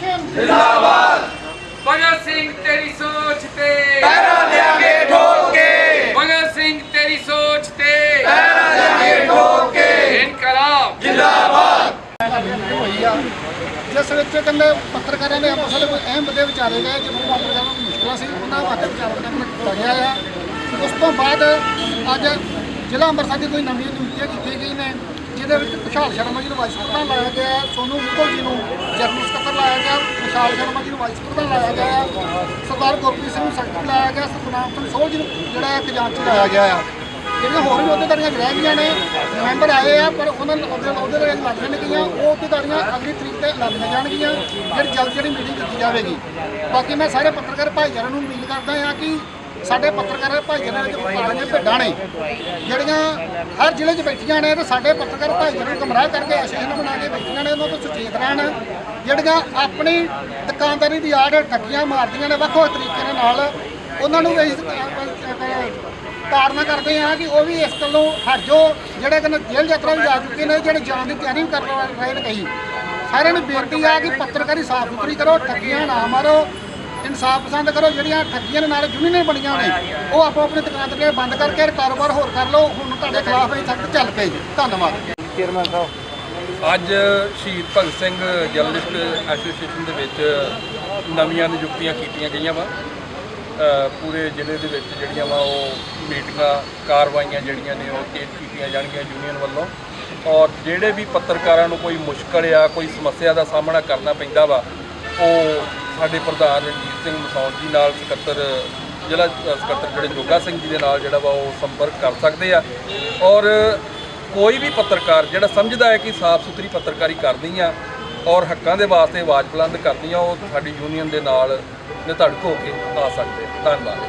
ਜਿੰਦਾਬਾਦ। ਭਗਤ ਸਿੰਘ ਤੇਰੀ ਸੋਚ ਤੇ। ਪੈਰਾਂ ਦੇਾਂਗੇ ਠੋਕ ਕੇ। ਭਗਤ ਸਿੰਘ ਤੇਰੀ ਸੋਚ ਤੇ। ਪੈਰਾਂ ਦੇਾਂਗੇ ਠੋਕ ਕੇ। ਇਨਕਲਾਬ। ਜਿੰਦਾਬਾਦ। ਹੋਈ ਆ ਜਿਸ ਵਿੱਚ ਕਹਿੰਦੇ ਪੱਤਰਕਾਰਾਂ ਦੇ ਆਪਸ ਵਿੱਚ ਕੋਈ ਅਹਿਮ ਮੁੱਦੇ ਵਿਚਾਰੇ ਗਏ ਜਿਵੇਂ ਪੱਤਰਕਾਰਾਂ ਨੂੰ ਮੁਸ਼ਕਲਾਂ ਸੀ ਉਹਨਾਂ ਵਾਸਤੇ ਵਿਚਾਰ ਵਟਾਂਦਰਾ ਕੀਤਾ ਗਿਆ ਆ। ਉਸ ਤੋਂ ਬਾਅਦ ਅੱਜ ਜ਼ਿਲ੍ਹਾ ਅੰਮ੍ਰਿਤਸਰ ਦੀ ਕੋਈ ਨਵੀਂ ਨਿਯੁਕਤੀਆਂ ਕੀਤੀ ਗਈ ਨੇ। ਜਿਹਦੇ ਵਿੱਚ ਵਿਸ਼ਾਲ ਸ਼ਰਮਾ ਜੀ ਨੂੰ ਵਾਈਸ ਪ੍ਰਧਾਨ ਲਾਇਆ ਗਿਆ ਹੈ, ਸੋਨੂ ਮੁਕਲ ਜੀ ਨੂੰ ਜਨਰਲ ਸਕੱਤਰ ਲਾਇਆ ਗਿਆ ਵਿਸ਼ਾਲ ਸ਼ਰਮਾ ਜੀ ਨੂੰ ਵਾਈਸ ਪ੍ਰਧਾਨ ਲਾਇਆ ਗਿਆ ਹੈ, ਸਰਦਾਰ ਗੁਰਪ੍ਰੀਤ ਸਿੰਘ ਨੂੰ ਸੈਕਟਰੀ ਲਾਇਆ ਗਿਆ ਸਤਨਾਮ ਸਿੰਘ ਸੋਲ ਜੀ ਨੂੰ ਜਿਹੜਾ ਹੈ ਖਜ਼ਾਨਚੀ ਲਾਇਆ ਗਿਆ ਆ ਜਿਹੜੀਆਂ ਹੋਰ ਵੀ ਅਹੁਦੇਦਾਰੀਆਂ ਰਹਿ ਗਈਆਂ ਨੇ ਮੈਂਬਰ ਆਏ ਆ ਪਰ ਉਹਨਾਂ ਨੂੰ ਅਹੁਦੇ ਅਹੁਦੇਦਾਰੀਆਂ ਲੱਗੀਆਂ ਨਹੀਂ ਗਈਆਂ ਉਹ ਅਹੁਦੇਦਾਰੀਆਂ ਅਗਲੀ ਤਰੀਕ ਤੇ ਲੱਗੀਆਂ ਜਾਣਗੀਆਂ ਫਿਰ ਜਲਦੀ ਜਿਹੜੀ ਮੀਟਿੰਗ ਕੀਤੀ ਜਾਵੇਗੀ। ਬਾਕੀ ਮੈਂ ਸਾਰੇ ਪੱਤਰਕਾਰ ਭਾਈਚਾਰੇ ਨੂੰ ਅਪੀਲ ਕਰਦਾ ਹਾਂ ਕਿ ਸਾਡੇ ਪੱਤਰਕਾਰ ਭਾਈਚਾਰਿਆਂ ਵਿੱਚ ਪਾਲੀਆਂ ਭੇਡਾਂ ਨੇ, ਜਿਹੜੀਆਂ ਹਰ ਜ਼ਿਲ੍ਹੇ 'ਚ ਬੈਠੀਆਂ ਨੇ ਤੇ ਸਾਡੇ ਪੱਤਰਕਾਰ ਭਾਈਚਾਰੇ ਨੂੰ ਗੁੰਮਰਾਹ ਕਰਕੇ ਅਸ਼ੀਨ ਬਣਾ ਕੇ ਬੈਠੀਆਂ ਨੇ, ਉਹਨਾਂ ਤੋਂ ਸੁਚੇਤ ਰਹਿਣ, ਜਿਹੜੀਆਂ ਆਪਣੀ ਦੁਕਾਨਦਾਰੀ ਦੀ ਆੜ ਠੱਗੀਆਂ ਮਾਰਦੀਆਂ ਨੇ, ਵੱਖ ਵੱਖ ਤਰੀਕੇ ਦੇ ਨਾਲ ਉਹਨਾਂ ਨੂੰ ਵੀ ਤਾਰਨਾ ਕਰਦੇ ਆ ਕਿ ਉਹ ਵੀ ਇਸ ਗੱਲੋਂ ਹਟ ਜੋ ਜਿਹੜੇ ਕਹਿੰਦੇ ਜੇਲ੍ਹ ਯਾਤਰਾ ਵੀ ਜਾ ਚੁੱਕੇ ਨੇ, ਜਿਹੜੇ ਜਾਣ ਦੀ ਤਿਆਰੀ ਵੀ ਕਰ ਰਹੇ ਨੇ ਕਈ ਸਾਰਿਆਂ ਨੂੰ ਬੇਨਤੀ ਆ ਕਿ ਪੱਤਰਕਾਰੀ ਸਾਫ਼ ਸੁਥਰੀ ਕਰੋ, ਠੱਗੀਆਂ ਨਾ ਮਾਰੋ ਇਨਸਾਫ ਪਸੰਦ ਕਰੋ, ਜਿਹੜੀਆਂ ਠੱਗੀਆਂ ਦੇ ਨਾਲ ਯੂਨੀਅਨਾਂ ਬਣੀਆਂ ਨੇ, ਉਹ ਆਪੋ ਆਪਣੇ ਦੁਕਾਨ ਤੇ ਬੰਦ ਕਰਕੇ ਕਾਰੋਬਾਰ ਹੋਰ ਕਰ ਲਓ, ਹੁਣ ਤੁਹਾਡੇ ਖਿਲਾਫ ਇਹ ਸਖਤ ਚੱਲ ਪਏ ਜੀ। ਧੰਨਵਾਦ। ਅੱਜ ਸ਼ਹੀਦ ਭਗਤ ਸਿੰਘ ਜਰਨਲਿਸਟ ਐਸੋਸੀਏਸ਼ਨ ਦੇ ਵਿੱਚ ਨਵੀਆਂ ਨਿਯੁਕਤੀਆਂ ਕੀਤੀਆਂ ਗਈਆਂ ਵਾ। ਪੂਰੇ ਜ਼ਿਲ੍ਹੇ ਦੇ ਵਿੱਚ ਜਿਹੜੀਆਂ ਵਾ, ਉਹ ਮੀਟਿੰਗਾਂ, ਕਾਰਵਾਈਆਂ ਜਿਹੜੀਆਂ ਨੇ, ਉਹ ਤੇਜ਼ ਕੀਤੀਆਂ ਜਾਣਗੀਆਂ ਯੂਨੀਅਨ ਵੱਲੋਂ। ਔਰ ਜਿਹੜੇ ਵੀ ਪੱਤਰਕਾਰਾਂ ਨੂੰ ਕੋਈ ਮੁਸ਼ਕਲ ਆ ਕੋਈ ਸਮੱਸਿਆ ਦਾ ਸਾਹਮਣਾ ਕਰਨਾ ਪੈਂਦਾ ਵਾ ਉਹ ਸਾਡੇ ਪ੍ਰਧਾਨ ਰਣਜੀਤ ਸਿੰਘ ਮਸੌਦ ਜੀ ਨਾਲ ਸਕੱਤਰ, ਜ਼ਿਲ੍ਹਾ ਸਕੱਤਰ ਜਿਹੜੇ ਜੋਗਾ ਸਿੰਘ ਜੀ ਦੇ ਨਾਲ ਜਿਹੜਾ ਵਾ ਉਹ ਸੰਪਰਕ ਕਰ ਸਕਦੇ ਆ। ਔਰ ਕੋਈ ਵੀ ਪੱਤਰਕਾਰ ਜਿਹੜਾ ਸਮਝਦਾ ਹੈ ਕਿ ਸਾਫ਼ ਸੁਥਰੀ ਪੱਤਰਕਾਰੀ ਕਰਨੀ ਆ ਔਰ ਹੱਕਾਂ ਦੇ ਵਾਸਤੇ ਆਵਾਜ਼ ਬੁਲੰਦ ਕਰਨੀ ਆ, ਉਹ ਸਾਡੀ ਯੂਨੀਅਨ ਦੇ ਨਾਲ ਨਿਧੜਕ ਹੋ ਕੇ ਆ ਸਕਦੇ ਧੰਨਵਾਦ।